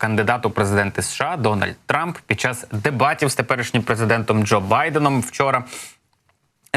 Кандидат у президенти США Дональд Трамп під час дебатів з теперішнім президентом Джо Байденом вчора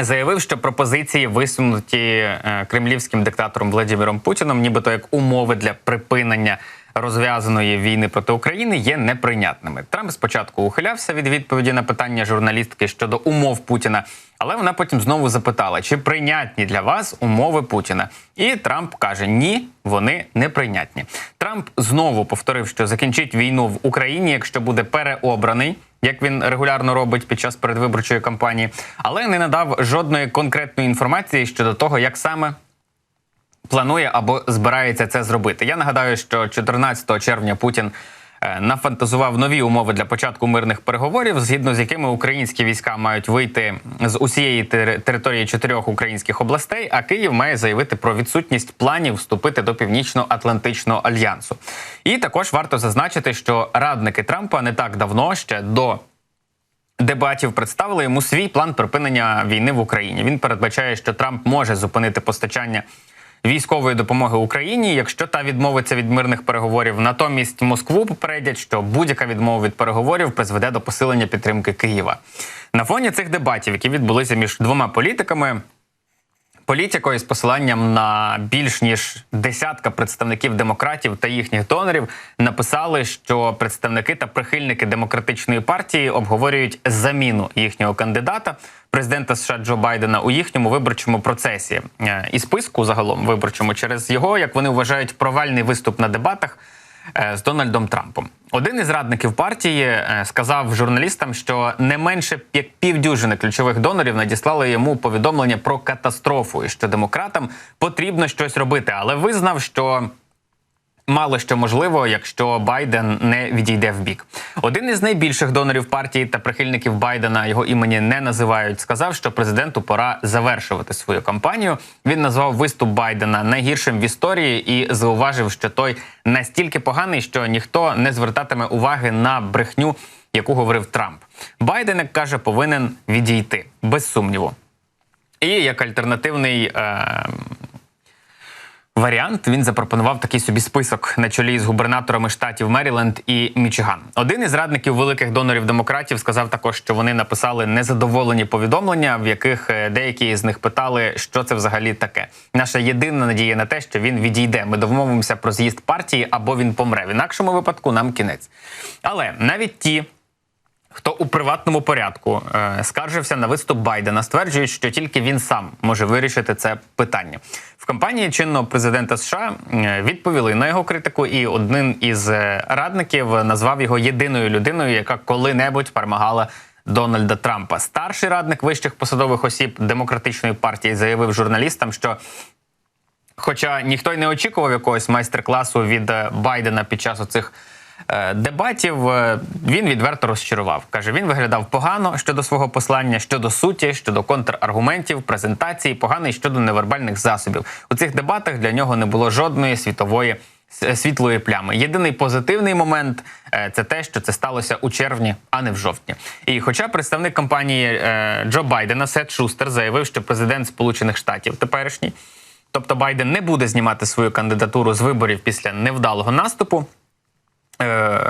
заявив, що пропозиції, висунуті е, кремлівським диктатором Владимиром Путіном, нібито як умови для припинення розв'язаної війни проти України, є неприйнятними. Трамп спочатку ухилявся від відповіді на питання журналістки щодо умов Путіна, але вона потім знову запитала, чи прийнятні для вас умови Путіна. І Трамп каже: ні, вони неприйнятні. Трамп знову повторив, що закінчить війну в Україні, якщо буде переобраний як він регулярно робить під час передвиборчої кампанії, але не надав жодної конкретної інформації щодо того, як саме. Планує або збирається це зробити. Я нагадаю, що 14 червня Путін нафантазував нові умови для початку мирних переговорів, згідно з якими українські війська мають вийти з усієї тери- території чотирьох українських областей, а Київ має заявити про відсутність планів вступити до Північно-Атлантичного альянсу. І також варто зазначити, що радники Трампа не так давно ще до дебатів представили йому свій план припинення війни в Україні. Він передбачає, що Трамп може зупинити постачання військової допомоги Україні, якщо та відмовиться від мирних переговорів. Натомість Москву попередять, що будь-яка відмова від переговорів призведе до посилення підтримки Києва. На фоні цих дебатів, які відбулися між двома політиками. Політикою з посиланням на більш ніж десятка представників демократів та їхніх донорів написали, що представники та прихильники демократичної партії обговорюють заміну їхнього кандидата, президента США Джо Байдена, у їхньому виборчому процесі. Е, і списку загалом виборчому через його, як вони вважають, провальний виступ на дебатах з Дональдом Трампом. Один із радників партії е, сказав журналістам, що не менше як півдюжини ключових донорів надіслали йому повідомлення про катастрофу, і що демократам потрібно щось робити, але визнав, що. Мало що можливо, якщо Байден не відійде в бік. Один із найбільших донорів партії та прихильників Байдена його імені не називають. Сказав, що президенту пора завершувати свою кампанію. Він назвав виступ Байдена найгіршим в історії і зауважив, що той настільки поганий, що ніхто не звертатиме уваги на брехню, яку говорив Трамп. Байден як каже, повинен відійти без сумніву. І як альтернативний. Е- Варіант він запропонував такий собі список на чолі з губернаторами штатів Меріленд і Мічиган. Один із радників великих донорів демократів сказав також, що вони написали незадоволені повідомлення, в яких е, деякі з них питали, що це взагалі таке. Наша єдина надія на те, що він відійде. Ми домовимося про з'їзд партії або він помре. В інакшому випадку нам кінець. Але навіть ті. Хто у приватному порядку е, скаржився на виступ Байдена, стверджують, що тільки він сам може вирішити це питання. В кампанії чинного президента США відповіли на його критику, і один із е, радників назвав його єдиною людиною, яка коли-небудь перемагала Дональда Трампа. Старший радник вищих посадових осіб демократичної партії заявив журналістам, що Хоча ніхто й не очікував якогось майстер-класу від е, Байдена під час оцих дебатів, е, він відверто розчарував. Каже, він виглядав погано щодо свого послання, щодо суті, щодо контраргументів, презентації, поганий щодо невербальних засобів. У цих дебатах для нього не було жодної світової світлої плями. Єдиний позитивний момент е, це те, що це сталося у червні, а не в жовтні. І хоча представник компанії е, Джо Байдена Сет Шустер заявив, що президент Сполучених Штатів теперішній. Тобто Байден не буде знімати свою кандидатуру з виборів після невдалого наступу. Е,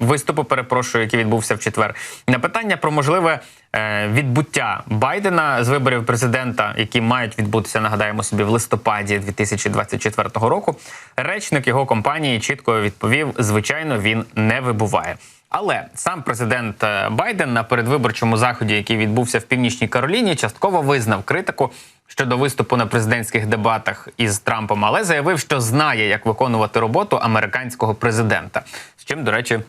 виступу, перепрошую, який відбувся в четвер. На питання про можливе е, відбуття Байдена з виборів президента, які мають відбутися, нагадаємо собі, в листопаді 2024 року. Речник його компанії чітко відповів: звичайно, він не вибуває. Але сам президент е, Байден на передвиборчому заході, який відбувся в північній Кароліні, частково визнав критику щодо виступу на президентських дебатах із Трампом, але заявив, що знає, як виконувати роботу американського президента. З чим, до речі,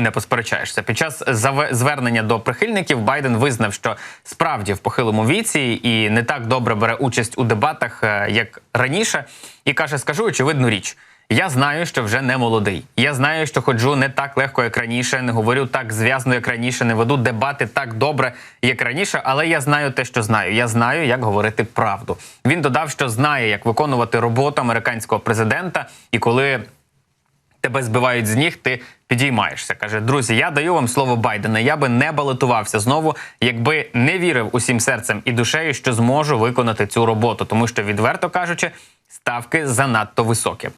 не посперечаєшся. Під час звернення до прихильників Байден визнав, що справді в похилому віці і не так добре бере участь у дебатах, е, як раніше, і каже: скажу очевидну річ. Я знаю, що вже не молодий. Я знаю, що ходжу не так легко, як раніше, не говорю так зв'язно, як раніше, не веду дебати так добре, як раніше, але я знаю те, що знаю. Я знаю, як говорити правду. Він додав, що знає, як виконувати роботу американського президента, і коли тебе збивають з ніг, ти підіймаєшся. Каже, друзі, я даю вам слово Байдена. Я би не балотувався знову, якби не вірив усім серцем і душею, що зможу виконати цю роботу, тому що, відверто кажучи, ставки занадто високі.